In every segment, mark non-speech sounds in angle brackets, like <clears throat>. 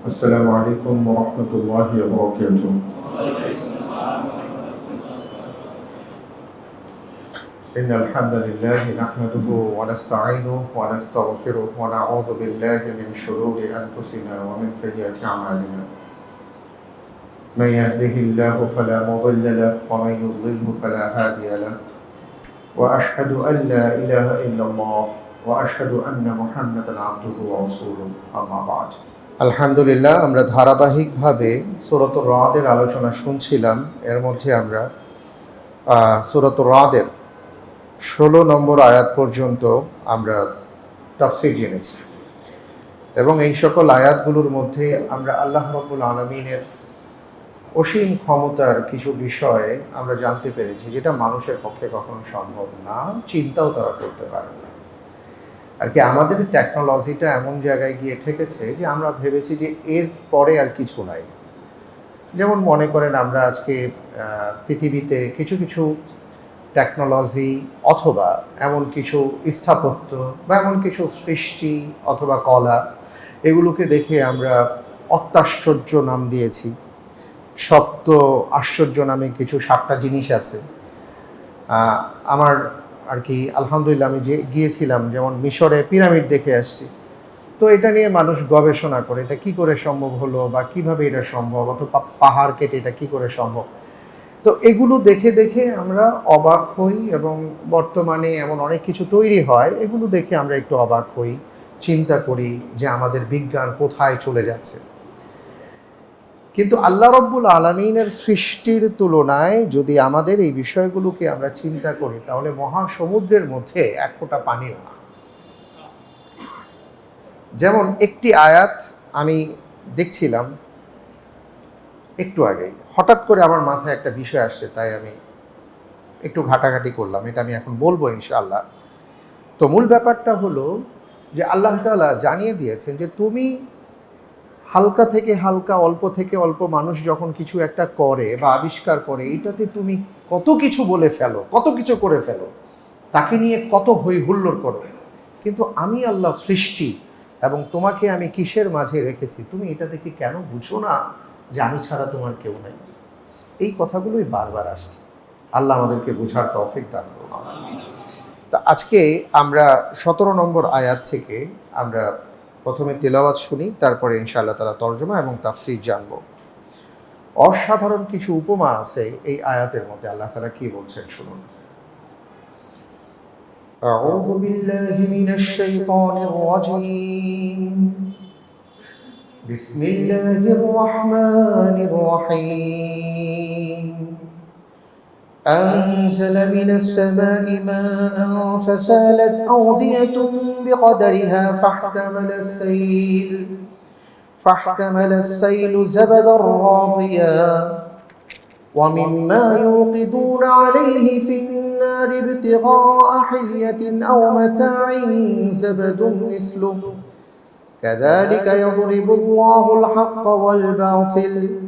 السلام عليكم ورحمة الله وبركاته. إن الحمد لله نحمده ونستعينه ونستغفره ونعوذ بالله من شرور أنفسنا ومن سيئات أعمالنا. من يهده الله فلا مضل له ومن يضلله فلا هادي له. وأشهد أن لا إله إلا الله وأشهد أن محمدا عبده ورسوله. أما بعد. আলহামদুলিল্লাহ, আমরা ধারাবাহিকভাবে সুরত রাদের আলোচনা শুনছিলাম। এর মধ্যে আমরা সুরত রাদের ষোলো নম্বর আয়াত পর্যন্ত আমরা তাফসির জেনেছি। এবং এই সকল আয়াতগুলোর মধ্যে আমরা আল্লাহ রব্বুল আলমিনের অসীম ক্ষমতার কিছু বিষয়ে আমরা জানতে পেরেছি, যেটা মানুষের পক্ষে কখনো সম্ভব না। চিন্তাও তারা করতে পারে না। আর কি আমাদের টেকনোলজিটা এমন জায়গায় গিয়ে ঠেকেছে যে আমরা ভেবেছি যে এর পরে আর কিছু নাই। যেমন মনে করেন আমরা আজকে পৃথিবীতে কিছু কিছু টেকনোলজি অথবা এমন কিছু স্থাপত্য বা এমন কিছু সৃষ্টি অথবা কলা, এগুলোকে দেখে আমরা অত্যাশ্চর্য নাম দিয়েছি। সপ্ত আশ্চর্য নামে কিছু সাতটা জিনিস আছে। আমার আর কি, আলহামদুলিল্লাহ আমি যে গিয়েছিলাম, যেমন মিশরে পিরামিড দেখে আসছি। তো এটা নিয়ে মানুষ গবেষণা করে, এটা কি করে সম্ভব হলো বা কীভাবে এটা সম্ভব, অথবা পাহাড় কেটে এটা কি করে সম্ভব? তো এগুলো দেখে দেখে আমরা অবাক হই এবং বর্তমানে এমন অনেক কিছু তৈরি হয়, এগুলো দেখে আমরা একটু অবাক হই, চিন্তা করি যে আমাদের বিজ্ঞান কোথায় চলে যাচ্ছে। কিন্তু আল্লাহ রব্বুল আলমিনের সৃষ্টির তুলনায় যদি আমাদের এই বিষয়গুলোকে আমরা চিন্তা করি, তাহলে মহাসমুদ্রের মধ্যে এক ফোঁটা পানিও না। যেমন একটি আয়াত আমি দেখছিলাম একটু আগেই হঠাৎ করে আমার মাথায় একটা বিষয় আসছে, তাই আমি একটু ঘাটাঘাটি করলাম, এটা আমি এখন বলব ইনশাআল্লাহ। তো মূল ব্যাপারটা হলো যে আল্লাহ তালা জানিয়ে দিয়েছেন যে তুমি হালকা থেকে হালকা, অল্প থেকে অল্প মানুষ যখন কিছু একটা করে বা আবিষ্কার করে, এটাতে তুমি কত কিছু বলে ফেলো, কত কিছু করে ফেলো, তাকে নিয়ে কত হই হুল্লোড় করো। কিন্তু আমি আল্লাহ সৃষ্টি এবং তোমাকে আমি কিসের মাঝে রেখেছি, তুমি এটা দেখে কেন বুঝো না যে আমি ছাড়া তোমার কেউ নাই? এই কথাগুলোই বারবার আসছে। আল্লাহ আমাদেরকে বোঝার তৌফিক দান করুন। তা আজকে আমরা সতেরো নম্বর আয়াত থেকে আমরা প্রথমে তেলাওয়াত শুনি তারপরে ইনশাআল্লাহ তালা তর্জমা এবং তাফসির জানব অসাধারণ কিছু উপমা আছে এই আয়াতের মধ্যে আল্লাহ তালা কি বলছেন শুনুন أعوذ بالله من الشيطان الرجيم بسم الله الرحمن الرحيم أنزل من السماء ماء فسالت أودية بقدرها فاحتمل السيل. فاحتمل السيل زبدا رابيا ومما يوقدون عليه في النار ابتغاء حلية أو متاع زبد مثله. كذلك يضرب الله الحق والباطل.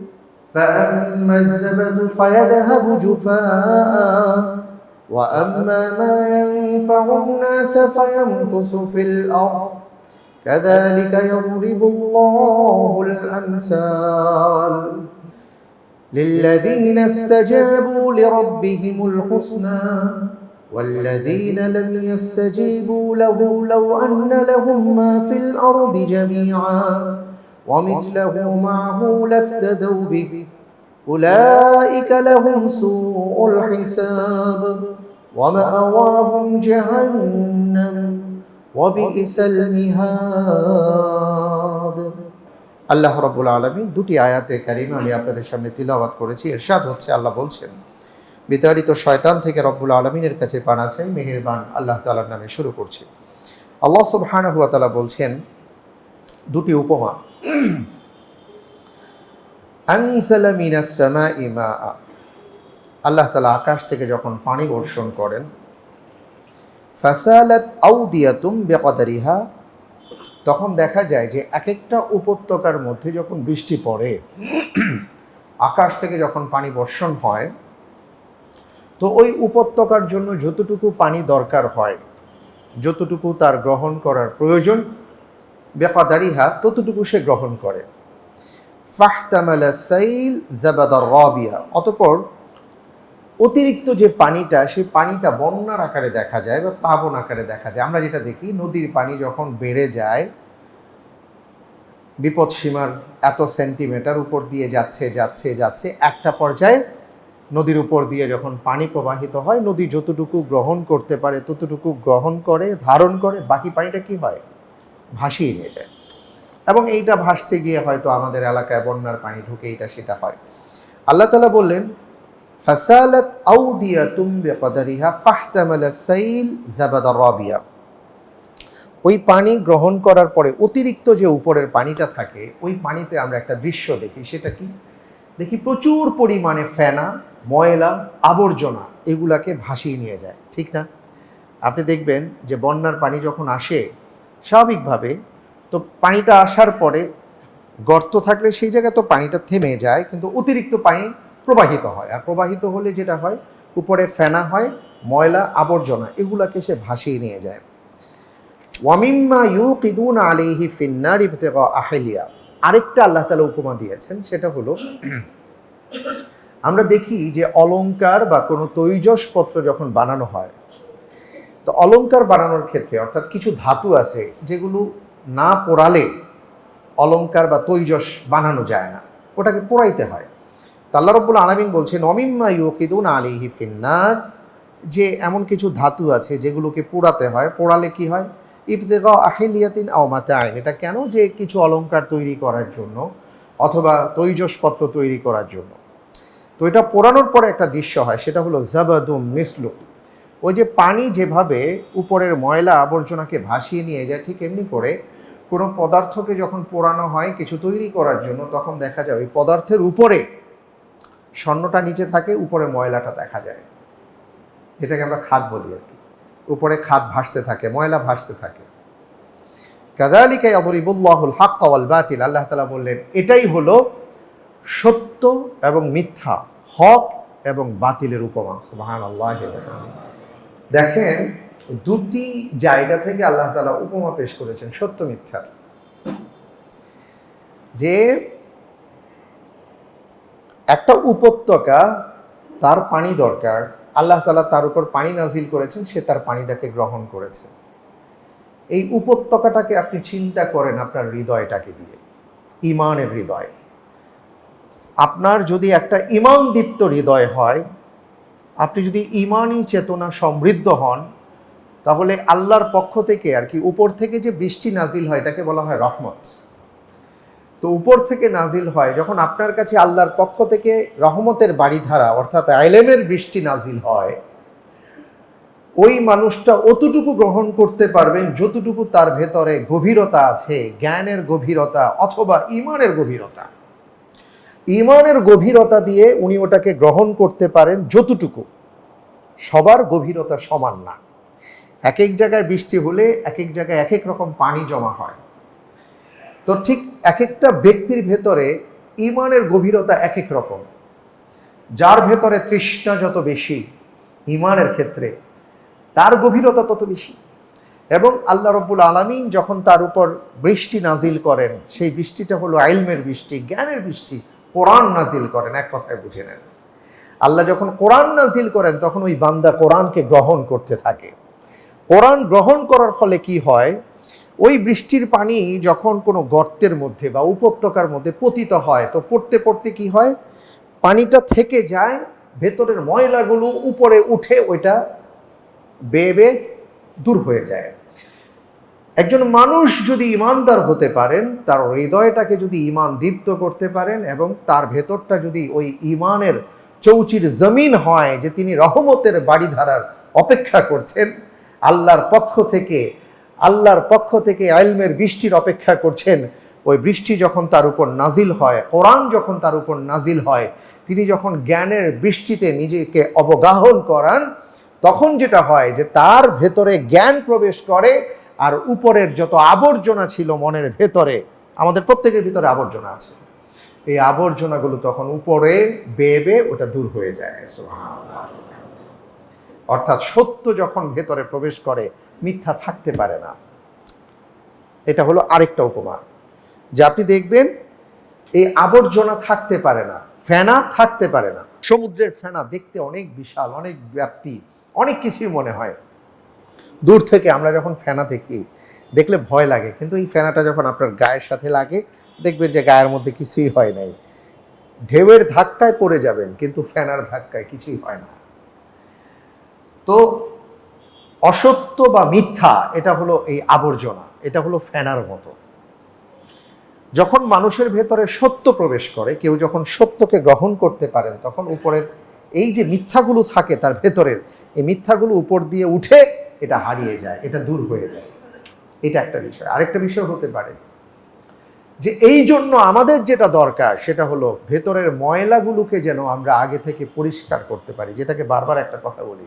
فأما الزبد فيذهب جفاء. وأما ما ينفع الناس فيمكث في الأرض. كذلك يضرب الله الأمثال للذين استجابوا لربهم الحسنى والذين لم يستجيبوا له لو أن لهم ما في الأرض جميعا ومثله معه لافتدوا به. أولئك لهم سوء الحساب. ومأواهم جهنم وبئس المهاد আল্লাহ রব্বুল আলমী দুটি আয়াতে কারিমে আমি আপনাদের সামনে তিলাওয়াত করেছি এরশাদ হচ্ছে আল্লাহ বলছেন বিতাড়িত শয়তান থেকে রব্বুল আলমিনের কাছে পানা চাই মেহেরবান আল্লাহ তালার নামে শুরু করছি আল্লাহ সুবহানাহু ওয়া তাআলা বলছেন দুটি উপমা <clears throat> আনসালা মিনাস সামাই মাআ আল্লাহ তাআলা আকাশ থেকে যখন পানি বর্ষণ করেন, ফাসালাত আউদিয়াতুম বিকদারিহা, তখন দেখা যায় যে এক একটা উপত্যকার মধ্যে যখন বৃষ্টি পড়ে, আকাশ থেকে যখন পানি বর্ষণ হয়, তো ওই উপত্যকার জন্য যতটুকু পানি দরকার হয়, যতটুকু তার গ্রহণ করার প্রয়োজন, বেকাদারিহা ততটুকু সে গ্রহণ করে। ফাহতামালা সাইল জাবাদার রবিয়া, অতপর অতিরিক্ত যে পানিটা, সেই পানিটা বন্যার আকারে দেখা যায় বা পাবন আকারে দেখা যায়। আমরা যেটা দেখি, নদীর পানি যখন বেড়ে যায়, বিপদ সীমার এত সেন্টিমিটার উপর দিয়ে যাচ্ছে যাচ্ছে যাচ্ছে, একটা পর্যায়ে নদীর উপর দিয়ে যখন পানি প্রবাহিত হয়, নদী যতটুকু গ্রহণ করতে পারে, ততটুকু গ্রহণ করে, ধারণ করে, বাকি পানিটা কি হয়? ভাসিয়ে নিয়ে যায়। এবং এইটা ভাসতে গিয়ে হয়তো আমাদের এলাকায় বন্যার পানি ঢুকে, এইটা, সেটা হয়। আল্লাহ তালা বললেন ফাসালাত আউদিয়া তুমবে কদারিহা ফাহতামালা সাইল জাবাদা রবিয়া ওই পানি গ্রহণ করার পরে অতিরিক্ত যে উপরের পানিটা থাকে, ওই পানিতে আমরা একটা দৃশ্য দেখি, সেটা কি? দেখি প্রচুর পরিমাণে ফেনা, ময়লা, আবর্জনা, এগুলাকে ভাসিয়ে নিয়ে যায়, ঠিক না? আপনি দেখবেন যে বন্যার পানি যখন আসে, স্বাভাবিকভাবে তো পানিটা আসার পরে গর্ত থাকলে সেই জায়গায় তো পানিটা থেমে যায়, কিন্তু অতিরিক্ত পানি প্রবাহিত হয়। আর প্রবাহিত হলে যেটা হয়, উপরে ফেনা হয়, ময়লা, আবর্জনা, এগুলাকে সে ভাসিয়ে নিয়ে যায়। ওয়ামিম্মা ইউ কিদুন আলিহি ফিন্নার ইবতেগা আহেলিয়া। আরেকটা আল্লাহ তালা উপমা দিয়েছেন, সেটা হলো, আমরা দেখি যে অলঙ্কার বা কোনো তৈজসপত্র যখন বানানো হয়, তো অলঙ্কার বানানোর ক্ষেত্রে, অর্থাৎ কিছু ধাতু আছে যেগুলো না পোড়ালে অলঙ্কার বা তৈজস বানানো যায় না। ওটাকে পোড়াইতে হয়। তা আল্লাহ রব্বুল আলমিন বলছেন অমিম্মা ইউকিদুন আলিহি ফিন্নার যে এমন কিছু ধাতু আছে যেগুলোকে পোড়াতে হয়। পোড়ালে কি হয়? ইবতেগা আহেলিয়াতিন আওমাতে আইন এটা কেন যে কিছু অলঙ্কার তৈরি করার জন্য অথবা তৈজসপত্র তৈরি করার জন্য? তো এটা পোড়ানোর পরে একটা দৃশ্য হয়, সেটা হলো জাবাদুম মিসলু। ওই যে পানি যেভাবে উপরের ময়লা আবর্জনাকে ভাসিয়ে নিয়ে যায়, ঠিক এমনি করে কোনো পদার্থকে যখন পোড়ানো হয় কিছু তৈরি করার জন্য, তখন দেখা যায় ওই পদার্থের উপরে স্বর্ণটা নিচে থাকে, উপরে ময়লাটা দেখা যায়। এটাকে আমরা খাদ বলি আর কি। উপরে খাদ ভাসতে থাকে, ময়লা ভাসতে থাকে। কাদালিকে অবরিবুল্লাহুল হাক ওয়াল বাতিল। আল্লাহ তালা বললেন, এটাই হলো সত্য এবং মিথ্যা, হক এবং বাতিলের উপমা সুবাহান আল্লাহ দেখেন, দুটি জায়গা থেকে আল্লাহ তালা উপমা পেশ করেছেন, সত্য, মিথ্যার। যে একটা উপত্যকা তার পানি দরকার। আল্লাহ তালা তার উপর পানি নাজিল করেছেন, সে তার পানিটাকে গ্রহণ করেছে। এই উপত্যকাটাকে আপনি চিন্তা করেন আপনার হৃদয়টাকে দিয়ে ইমানের হৃদয়। আপনার যদি একটা ইমান দীপ্ত হৃদয় হয়, আপনি যদি ইমানই চেতনা সমৃদ্ধ হন, তাহলে আল্লাহর পক্ষ থেকে আর কি উপর থেকে যে বৃষ্টি নাজিল হয়, এটাকে বলা হয় রহমত। তো উপর থেকে নাজিল হয় যখন আপনার কাছে আল্লাহর পক্ষ থেকে রহমতের বাড়িধারা, অর্থাৎ আইলেমের বৃষ্টি নাজিল হয়, ওই মানুষটা অতটুকু গ্রহণ করতে পারবেন যতটুকু তার ভেতরে গভীরতা আছে, জ্ঞানের গভীরতা অথবা ইমানের গভীরতা। ইমানের গভীরতা দিয়ে উনি ওটাকে গ্রহণ করতে পারেন যতটুকু। সবার গভীরতা সমান না। এক এক জায়গায় বৃষ্টি হলে এক এক জায়গায় এক এক রকম পানি জমা হয়। তো ঠিক এক একটা ব্যক্তির ভেতরে ইমানের গভীরতা এক এক রকম। যার ভেতরে তৃষ্ণা যত বেশি, ইমানের ক্ষেত্রে তার গভীরতা তত বেশি। এবং আল্লাহ রব্বুল আলমিন যখন তার উপর বৃষ্টি নাজিল করেন, সেই বৃষ্টিটা হলো আইলমের বৃষ্টি, জ্ঞানের বৃষ্টি, কোরআন নাজিল করেন, এক কথায় বুঝে নেন। আল্লাহ যখন কোরআন নাজিল করেন, তখন ওই বান্দা কোরআনকে গ্রহণ করতে থাকে। কোরআন গ্রহণ করার ফলে কি হয়? ওই বৃষ্টির পানি যখন কোনো গর্তের মধ্যে বা উপত্যকার মধ্যে পতিত হয়, তো পড়তে পড়তে কি হয়? পানিটা থেকে যায়, ভেতরের ময়লাগুলো উপরে উঠে ওইটা বেয়ে বেয়ে দূর হয়ে যায়। একজন মানুষ যদি ইমানদার হতে পারেন, তার হৃদয়টাকে যদি ইমান দীপ্ত করতে পারেন এবং তার ভেতরটা যদি ওই ইমানের চৌচির জমিন হয় যে তিনি রহমতের বাড়ি ধারার অপেক্ষা করছেন, আল্লাহর পক্ষ থেকে আল্লাহর পক্ষ থেকে আইলমের বৃষ্টির অপেক্ষা করছেন। ওই বৃষ্টি যখন তার উপর নাজিল হয়, কোরআন যখন তার উপর নাজিল হয়, তিনি যখন জ্ঞানের বৃষ্টিতে নিজেকে অবগাহন করান, তখন যেটা হয় যে তার ভেতরে জ্ঞান প্রবেশ করে আর উপরের যত আবর্জনা ছিল মনের ভেতরে, আমাদের প্রত্যেকের ভিতরে আবর্জনা আছে। এই আবর্জনাগুলো তখন উপরে বেয়ে বেয়ে ওটা দূর হয়ে যায় অর্থাৎ সত্য যখন ভেতরে প্রবেশ করে মিথ্যা থাকতে পারে না। এটা হলো আরেকটা উপমা। যে আপনি দেখবেন, এই আবর্জনা থাকতে পারে না, ফেনা থাকতে পারে না। সমুদ্রের ফেনা দেখতে অনেক বিশাল, অনেক ব্যাপ্তি, অনেক কিছুই মনে হয়। দূর থেকে আমরা যখন ফেনা দেখি, দেখলে ভয় লাগে। কিন্তু এই ফেনাটা যখন আপনার গায়ের সাথে লাগে, দেখবেন যে গায়ের মধ্যে কিছুই হয় নাই। ঢেউয়ের ধাক্কায় পড়ে যাবেন, কিন্তু ফেনার ধাক্কায় কিছুই হয় না। তো অসত্য বা মিথ্যা, এটা হলো এই আবর্জনা, এটা হলো ফেনার মতো। যখন মানুষের ভেতরে সত্য প্রবেশ করে, কেউ যখন সত্যকে গ্রহণ করতে পারেন, তখন উপরের এই যে মিথ্যাগুলো থাকে তার ভেতরের, এই মিথ্যাগুলো উপর দিয়ে উঠে এটা হারিয়ে যায়, এটা দূর হয়ে যায়। এটা একটা বিষয়। আরেকটা বিষয় হতে পারে যে এই জন্য আমাদের যেটা দরকার, সেটা হলো ভেতরের ময়লাগুলোকে যেন আমরা আগে থেকে পরিষ্কার করতে পারি, যেটাকে বারবার একটা কথা বলি।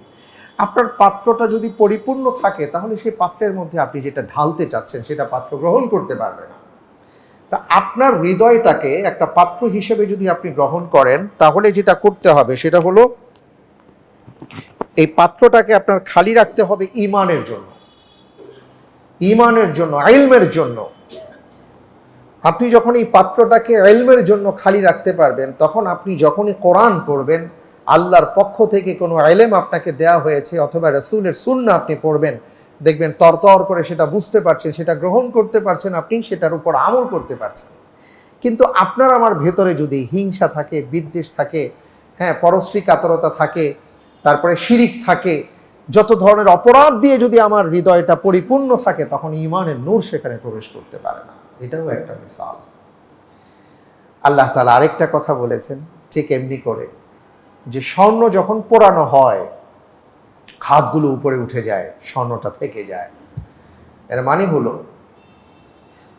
আপনার পাত্রটা যদি পরিপূর্ণ থাকে, তাহলে সেই পাত্রের মধ্যে আপনি যেটা ঢালতে চাচ্ছেন, সেটা পাত্র গ্রহণ করতে পারবে না। তা আপনার হৃদয়টাকে একটা পাত্র হিসেবে যদি আপনি গ্রহণ করেন, তাহলে যেটা করতে হবে, সেটা হলো এই পাত্রটাকে আপনার খালি রাখতে হবে ইমানের জন্য। ইমানের জন্য আইলমের জন্য। আপনি যখন এই পাত্রটাকে এলমের জন্য খালি রাখতে পারবেন, তখন আপনি যখনই কোরআন পড়বেন আল্লাহর পক্ষ থেকে কোনো এলেম আপনাকে দেয়া হয়েছে অথবা রসুলের শূন্য আপনি পড়বেন, দেখবেন তরতর করে সেটা বুঝতে পারছেন, সেটা গ্রহণ করতে পারছেন, আপনি সেটার উপর আমল করতে পারছেন। কিন্তু আপনার আমার ভেতরে যদি হিংসা থাকে, বিদ্বেষ থাকে হ্যাঁ পরশ্রী কাতরতা থাকে, তারপরে শিরিক থাকে, যত ধরনের অপরাধ দিয়ে যদি আমার হৃদয়টা পরিপূর্ণ থাকে, তখন ইমানের নূর সেখানে প্রবেশ করতে পারে না। এটাও একটা মিসাল। আল্লাহ তালা আরেকটা কথা বলেছেন, ঠিক এমনি করে। যে স্বর্ণ যখন পোড়ানো হয়, খাতগুলো উপরে উঠে যায়, স্বর্ণটা থেকে যায়। এর মানে হলো,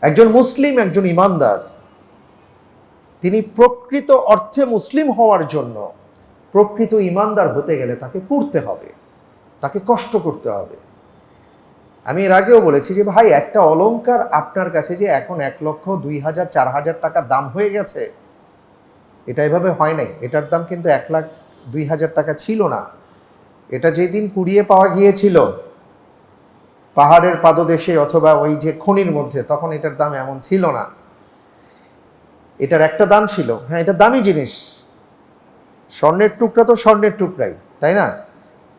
একজন মুসলিম, একজন ইমানদার, তিনি প্রকৃত অর্থে মুসলিম হওয়ার জন্য প্রকৃত ইমানদার হতে গেলে তাকে পড়তে হবে, তাকে কষ্ট করতে হবে। আমি এর আগেও বলেছি যে, ভাই, একটা অলংকার আপনার কাছে যে এখন এক লক্ষ, দুই হাজার, চার হাজার টাকা দাম হয়ে গেছে এটা এভাবে হয় নাই। এটার দাম কিন্তু এক লাখ দুই হাজার টাকা ছিল না। এটা যেদিন কুড়িয়ে পাওয়া গিয়েছিল, পাহাড়ের পাদদেশে অথবা ওই যে খনির মধ্যে, তখন এটার দাম এমন ছিল না। এটার একটা দাম ছিল। হ্যাঁ এটা দামি জিনিস। স্বর্ণের টুকরা তো স্বর্ণের টুকরাই, তাই না?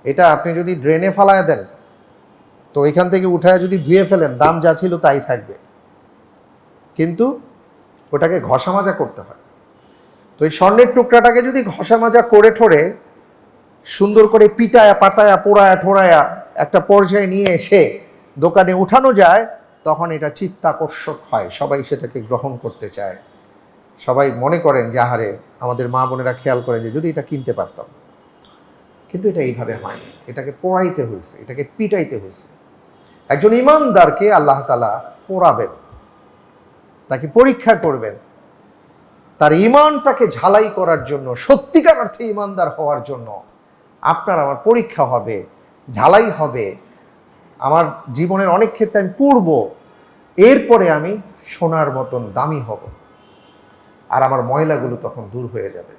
এটা আপনি যদি ড্রেনে ফালায় দেন, তো এখান থেকে উঠায় যদি ধুয়ে ফেলেন, দাম যা ছিল তাই থাকবে। কিন্তু ওটাকে ঘষা মাজা করতে হয়। তো এই স্বর্ণের টুকরাটাকে যদি ঘষা মাজা করে ঠোরে সুন্দর করে পিটায়া, পাটায়া, পোড়ায়া, ঠোড়ায়া একটা পর্যায়ে নিয়ে এসে দোকানে উঠানো যায়, তখন এটা চিত্তাকর্ষক হয়। সবাই সেটাকে গ্রহণ করতে চায়। সবাই মনে করেন যে, আহারে, আমাদের মা বোনেরা খেয়াল করেন যে, যদি এটা কিনতে পারতাম। কিন্তু এটা এইভাবে হয়নি। এটাকে পোড়াইতে হয়েছে, এটাকে পিটাইতে হয়েছে। একজন ইমানদারকে আল্লাহ তালা পোড়াবেন, তাকে পরীক্ষা করবেন তার ইমানটাকে ঝালাই করার জন্য, সত্যিকার অর্থে ইমানদার হওয়ার জন্য আপনার আমার পরীক্ষা হবে, ঝালাই হবে। আমার জীবনের অনেক ক্ষেত্রে আমি পূর্ব এরপরে আমি সোনার মতন দামি হব। আর আমার ময়লাগুলো তখন দূর হয়ে যাবে।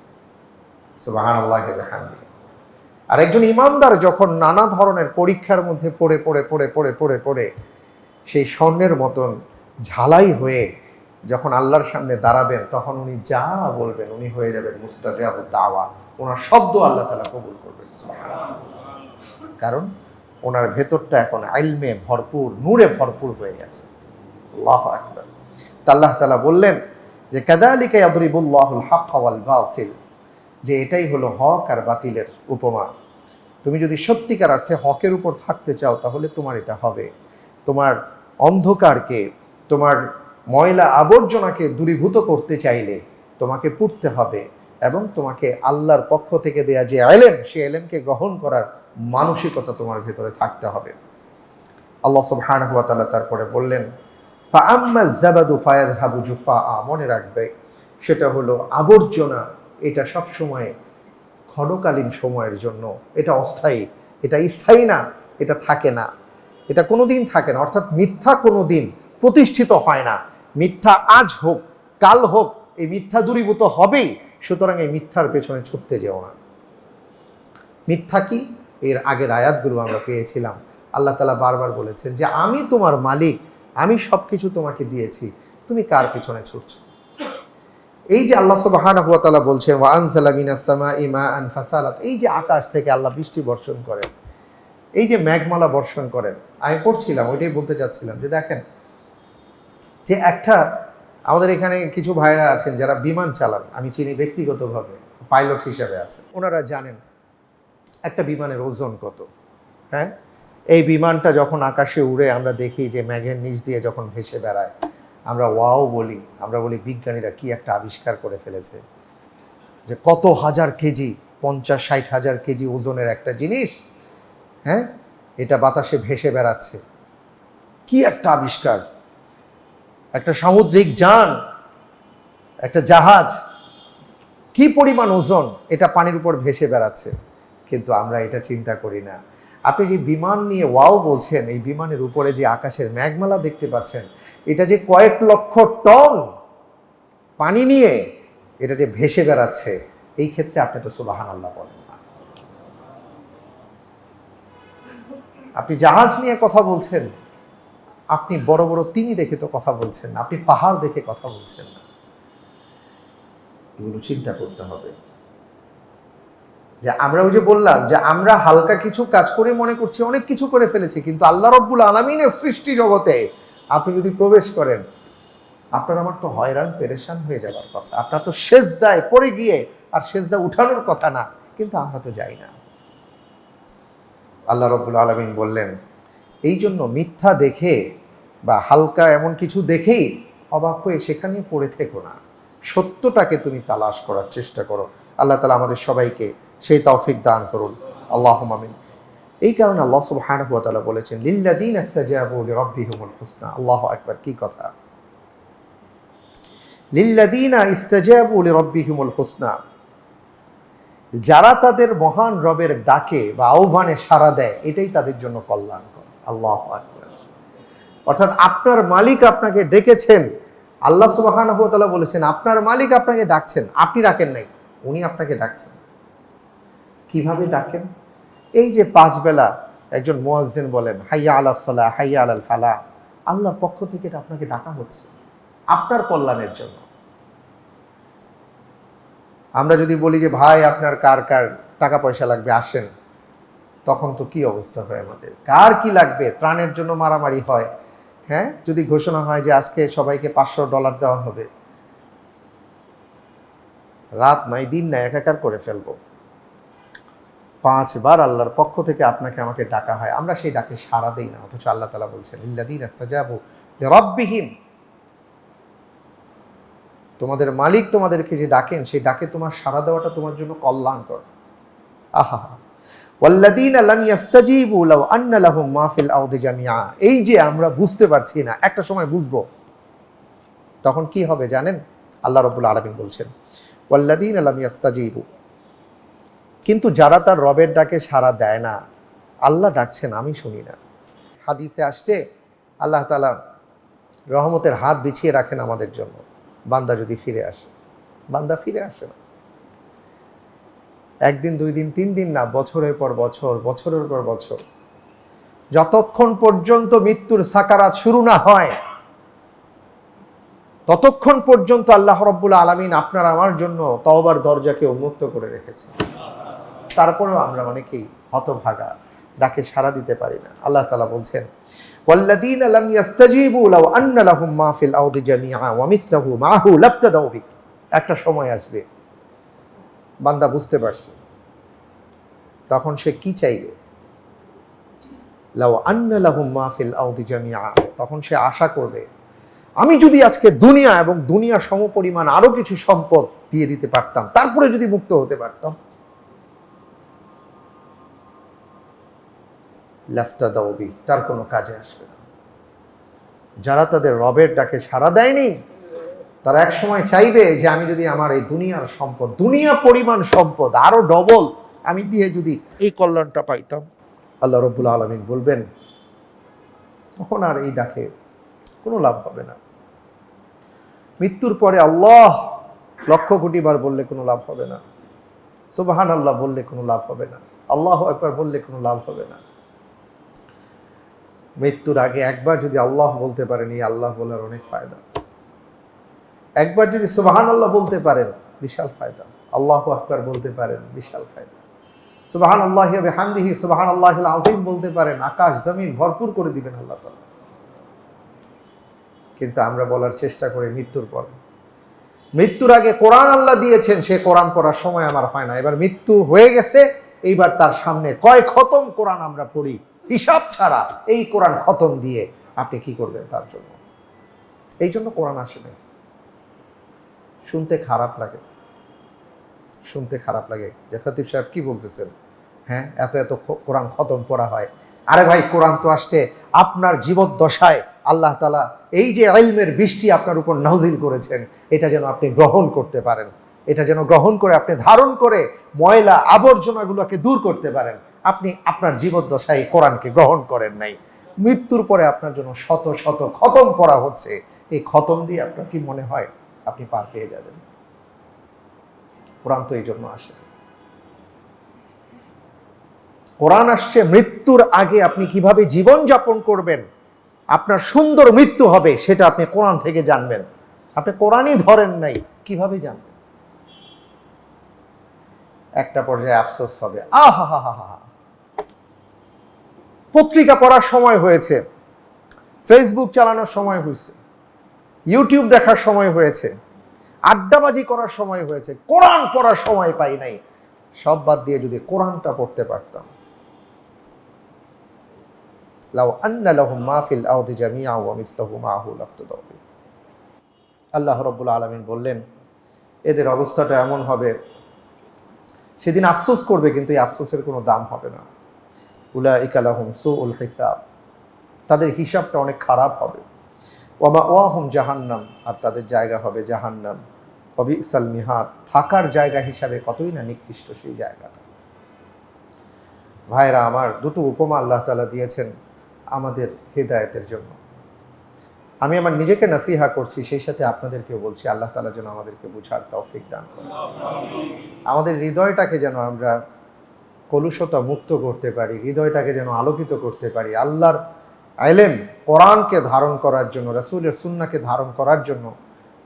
আর একজন ইমানদার যখন নানা ধরনের পরীক্ষার মধ্যে পড়ে পড়ে পড়ে পড়ে পড়ে পড়ে, সেই স্বর্ণের মতন ঝালাই হয়ে যখন আল্লাহর সামনে দাঁড়াবেন, তখন উনি যা বলবেন উনি হয়ে যাবেন মুস্তাজাব দাওয়া। ওনার শব্দ আল্লাহ তালা কবুল করবেন কারণ ওনার ভেতরটা এখন আইলমে ভরপুর, নূরে ভরপুর হয়ে গেছে। আল্লাহ আকবর। আল্লাহ তালা বললেন যে কাদালিকা আদরিবুল্লাহুল হাক ওয়াল বাতিল যে এটাই হলো হক আর বাতিলের উপমা। তুমি যদি সত্যিকার অর্থে হকের উপর থাকতে চাও, তাহলে তোমার এটা হবে। তোমার অন্ধকারকে, তোমার ময়লা আবর্জনাকে দূরীভূত করতে চাইলে তোমাকে পুড়তে হবে এবং তোমাকে আল্লাহর পক্ষ থেকে দেয়া যে এলেম সে এলেমকে গ্রহণ করার মানসিকতা তোমার ভেতরে থাকতে হবে। আল্লাহ সুবহানাহু ওয়া তাআলা তারপরে বললেন, ফাআম্মা জাবাদু ফায়াদ মনে রাখবে, সেটা হলো আবর্জনা, এটা সব সময় ক্ষণকালীন সময়ের জন্য, এটা অস্থায়ী, এটা স্থায়ী না, এটা থাকে না, এটা কোনো দিন থাকে না, অর্থাৎ মিথ্যা কোনো দিন প্রতিষ্ঠিত হয় না। মিথ্যা আজ হোক, কাল হোক, এই মিথ্যা দূরীভূত হবেই, সুতরাং এই মিথ্যার পেছনে ছুটতে যেও না। মিথ্যা কি? এর আগের আয়াতগুলো আমরা পেয়েছিলাম। আল্লাহ তালা বারবার বলেছেন যে, আমি তোমার মালিক, আমি সব কিছু তোমাকে দিয়েছি, তুমি কার পিছনে ছুটছো? এই যে আল্লাহ সুবহানাহু ওয়া তাআলা বলছেন ওয়ান আনজালা মিনাস সামাই মাআন ফাসালাত এই যে আকাশ থেকে আল্লাহ বৃষ্টি বর্ষণ করেন, এই যে মেঘমালা বর্ষণ করেন, আমি পড়ছিলাম, ওইটাই বলতে চাচ্ছিলাম যে দেখেন যে একটা আমাদের এখানে কিছু ভাইরা আছেন যারা বিমান চালান, আমি চিনি ব্যক্তিগতভাবে, পাইলট হিসেবে আছেন, ওনারা জানেন একটা বিমানের ওজন কত হ্যাঁ? এই বিমানটা যখন আকাশে উড়ে আমরা দেখি যে মেঘের নিচ দিয়ে যখন ভেসে বেড়ায়, আমরা ওয়াও বলি, আমরা বলি বিজ্ঞানীরা কি একটা আবিষ্কার করে ফেলেছে? যে কত হাজার কেজি, পঞ্চাশ, ষাট হাজার কেজি ওজনের একটা জিনিস হ্যাঁ? এটা বাতাসে ভেসে বেড়াচ্ছে। কি একটা আবিষ্কার! একটা সামুদ্রিক যান, একটা জাহাজ, কি পরিমাণ ওজন এটা পানির উপর ভেসে বেড়াচ্ছে? কিন্তু আমরা এটা চিন্তা করি না। আপনি যে বিমান নিয়ে ওয়াও বলছেন, এই বিমানের উপরে যে আকাশের মেঘমালা দেখতে পাচ্ছেন, এটা যে কয়েক লক্ষ টন পানি নিয়ে এটা যে ভেসে বেড়াচ্ছে, এই ক্ষেত্রে আপনি তো সুবাহান আল্লাহ বলেন না। আপনি জাহাজ নিয়ে কথা বলছেন আপনি বড় বড় তিনি দেখে তো কথা বলছেন আপনি পাহাড় দেখে কথা বলছেন না। এগুলো চিন্তা করতে হবে। যে আমরা ওই যে বললাম যে আমরা হালকা কিছু কাজ করে মনে করছি, অনেক কিছু করে ফেলেছি, কিন্তু আল্লাহ রব্বুল আলমিনের সৃষ্টি জগতে আপনি যদি প্রবেশ করেন, আপনার আমার তো হয়রান, পেরেশান হয়ে যাওয়ার কথা। আপনার তো সেজদায় পড়ে গিয়ে আর সেজদা উঠানোর কথা না, কিন্তু আমরা তো যাই না। আল্লাহ রব্বুল আলমিন বললেন এই জন্য মিথ্যা দেখে বা হালকা এমন কিছু দেখেই অবাক হয়ে সেখানে পড়ে থেকো না। সত্যটাকে তুমি তালাশ করার চেষ্টা করো। আল্লাহ তালা আমাদের সবাইকে সেই তৌফিক দান করুন। আল্লাহ মামিন এই কারণে আল্লাহ সুবহানাহু ওয়া তাআলা বলেছেন, লিল্লাযীন ইসতাজাবু লিরাব্বিহিমুল হুসনা। আল্লাহু আকবার, কি কথা? লিল্লাযীনা ইসতাজাবু লিরাব্বিহিমুল হুসনা। যারা তাদের মহান রবের ডাকে বা আহ্বানে সাড়া দেয়, এটাই তাদের জন্য কল্যাণকর। আল্লাহ অর্থাৎ আপনার মালিক আপনাকে ডেকেছেন, আল্লাহ সুবহানাহু ওয়া বলেছেন, আপনার মালিক আপনাকে ডাকছেন, আপনি ডাকেন নাই, উনি আপনাকে ডাকছেন। কীভাবে ডাকেন? এই যে পাঁচ বেলা একজন মুয়াজ্জিন বলেন, হাইয়া আলা সালা হাইয়া আলাল ফালা আল্লাহর পক্ষ থেকে এটা আপনাকে ডাকা হচ্ছে, আপনার কল্যাণের জন্য। আমরা যদি বলি যে, ভাই, আপনার কার কার টাকা পয়সা লাগবে, আসেন। তখন তো কি অবস্থা হয় আমাদের? কার কি লাগবে? ত্রাণের জন্য মারামারি হয়। হ্যাঁ? যদি ঘোষণা হয় যে আজকে সবাইকে পাঁচশো ডলার দেওয়া হবে। রাত নাই, দিন নাই, একাকার করে ফেলব। পাঁচবার আল্লাহর পক্ষ থেকে আপনাকে আমাকে ডাকা হয়। আমরা সেই ডাকে সাড়া দেই না, অথচ আল্লাহ তালা বলছেন ইল্লাদিন আস্তাজাবু রব্বিহীন তোমাদের মালিক তোমাদেরকে যে ডাকেন, সেই ডাকে তোমার সাড়া দেওয়াটা তোমার জন্য কল্যাণকর। আহা ওয়াল্লাদিন লাম ইয়াস্তাজিবু লাউ আন্না লাহুম মা ফিল আরদি এই যে আমরা বুঝতে পারছি না, একটা সময় বুঝব। তখন কি হবে জানেন? আল্লাহ রাব্বুল আলামিন বলছেন ওয়াল্লাদিন লাম ইয়াস্তাজিবু। কিন্তু যারা তার রবের ডাকে সাড়া দেয় না, আল্লাহ ডাকছেন, আমি শুনি না। হাদিসে আসছে, আল্লাহ তালা রহমতের হাত বিছিয়ে রাখেন আমাদের জন্য। বান্দা যদি ফিরে আসে, বান্দা ফিরে আসে না। একদিন দুই দিন তিন দিন না বছরের পর বছর বছরের পর বছর যতক্ষণ পর্যন্ত মৃত্যুর সাকারাত শুরু না হয় ততক্ষণ পর্যন্ত আল্লাহ রব্বুল আলমিন আপনার আমার জন্য তওবার দরজাকে উন্মুক্ত করে রেখেছেন তারপরেও আমরা অনেকেই হতভাগা ডাকে সাড়া দিতে পারি না আল্লাহ তালা বলছেন والذين لم يستجيبوا لو أن لهم ما في الأرض جميعا ومثله معه لافتدوا به একটা সময় আসবে বান্দা বুঝতে পারছে। তখন সে কি চাইবে? লাউ আন্না লাহুম মা ফিল আরদি জামিআ। তখন সে আশা করবে, আমি যদি আজকে দুনিয়া এবং দুনিয়া সমপরিমাণ আরও কিছু সম্পদ দিয়ে দিতে পারতাম, তারপরে যদি মুক্ত হতে পারতাম। লাফতা দাউবি, তার কোনো কাজে আসবে না। যারা তাদের রবের ডাকে সাড়া দেয়নি তারা এক সময় চাইবে যে আমি যদি আমার এই দুনিয়ার সম্পদ, দুনিয়া পরিমাণ সম্পদ আরও ডবল আমি দিয়ে যদি এই কল্যাণটা পাইতাম। আল্লাহ রব্বুল আলমিন বলবেন, তখন আর এই ডাকে কোনো লাভ হবে না। মৃত্যুর পরে আল্লাহ লক্ষ কোটি বার বললে কোনো লাভ হবে না। সুবাহান আল্লাহ বললে কোনো লাভ হবে না। আল্লাহ একবার বললে কোনো লাভ হবে না। মৃত্যুর আগে একবার যদি আল্লাহ বলতে পারেন, এই আল্লাহ বলার অনেক ফায়দা। একবার যদি সুবাহান আল্লাহ বলতে পারেন, বিশাল ফায়দা। আল্লাহ আকবার বলতে পারেন, বিশাল ফায়দা। সুবাহান আল্লাহ হামদিহি সুবাহান আল্লাহ আজিম বলতে পারেন, আকাশ, জমিন ভরপুর করে দিবেন আল্লাহ তালা কিন্তু আমরা বলার চেষ্টা করি মৃত্যুর পর। মৃত্যুর আগে কোরআন আল্লাহ দিয়েছেন, সে কোরআন পড়ার সময় আমার হয় না। এবার মৃত্যু হয়ে গেছে, এইবার তার সামনে কয় খতম কোরআন আমরা পড়ি? হিসাব ছাড়া এই কোরআন খতম দিয়ে আপনি কি করবেন তার জন্য? এই জন্য কোরআন আসে নাই। শুনতে খারাপ লাগে। শুনতে খারাপ লাগে। যে সাহেব কি বলতেছেন? হ্যাঁ এত এত কোরআন খতম পড়া হয়। আরে ভাই, কোরআন তো আসছে আপনার জীবদ্দশায়। আল্লাহ তালা এই যে আইলমের বৃষ্টি আপনার উপর নাজিল করেছেন, এটা যেন আপনি গ্রহণ করতে পারেন। এটা যেন গ্রহণ করে আপনি ধারণ করে ময়লা আবর্জনাগুলোকে দূর করতে পারেন। আপনি আপনার জীবদ্দশায় কোরআনকে গ্রহণ করেন নাই। মৃত্যুর পরে আপনার জন্য শত শত খতম পড়া হচ্ছে। এই খতম দিয়ে আপনার কি মনে হয়? আপনি পার পেয়ে যাবেন। কোরআন তো এই জন্য আসে। কোরআন আসছে মৃত্যুর আগে আপনি কীভাবে জীবন যাপন করবেন, আপনার সুন্দর মৃত্যু হবে সেটা আপনি কোরআন থেকে জানবেন। আপনি কোরআনই ধরেন নাই, কীভাবে জানবেন? একটা পর্যায়ে আফসোস হবে আহা পত্রিকা পড়ার সময় হয়েছে ফেসবুক চালানোর সময় হয়েছে। ইউটিউব দেখার সময় হয়েছে, আড্ডাবাজি করার সময় হয়েছে, কোরআন পড়ার সময় পাই নাই, সব বাদ দিয়ে যদি কোরআনটা পড়তে পারতাম। লাউ আন্না লাহুম মা ফিল আরদি জামিআ ওয়া মিসলাহু মাহু লাফতাদাউ আল্লাহ রাব্বুল আলামিন বললেন, এদের অবস্থাটা এমন হবে, সেদিন আফসোস করবে, কিন্তু এই আফসোসের কোনো দাম হবে না। উলা উলাইকা লাহুম সুউল হিসাব, তাদের হিসাবটা অনেক খারাপ হবে। ওয়ামা ওয়াহুম জাহান্নাম, আর তাদের জায়গা হবে জাহান্নাম। অবি ইসাল থাকার জায়গা হিসাবে কতই না নিকৃষ্ট সেই জায়গাটা। ভাইরা আমার দুটো উপমা আল্লাহ তালা দিয়েছেন আমাদের হেদায়েতের জন্য। আমি আমার নিজেকে নাসিহা করছি, সেই সাথে আপনাদেরকেও বলছি, আল্লাহ তালা যেন আমাদেরকে বুঝার তৌফিক দান করেন। আমাদের হৃদয়টাকে যেন আমরা কলুষতা মুক্ত করতে পারি, হৃদয়টাকে যেন আলোকিত করতে পারি, আল্লাহর আইলেম, কোরআনকে ধারণ করার জন্য, রাসূলের সুন্নাকে ধারণ করার জন্য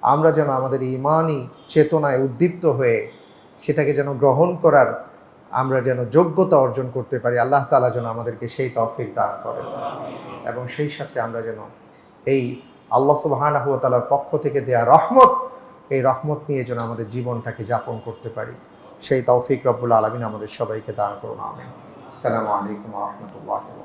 আমরা যেন আমাদের ইমানই চেতনায় উদ্দীপ্ত হয়ে সেটাকে যেন গ্রহণ করার আমরা যেন যোগ্যতা অর্জন করতে পারি, আল্লাহ তালা যেন আমাদেরকে সেই তৌফিক দান করেন। এবং সেই সাথে আমরা যেন এই আল্লাহ সুবহানাহু ওয়া তাআলার পক্ষ থেকে দেয়া রহমত, এই রহমত নিয়ে যেন আমাদের জীবনটাকে যাপন করতে পারি। সেই তৌফিক রব্বুল আলমিন আমাদের সবাইকে দান করুন, আমিন। আসসালামু আলাইকুম রাহমাতুল্লাহি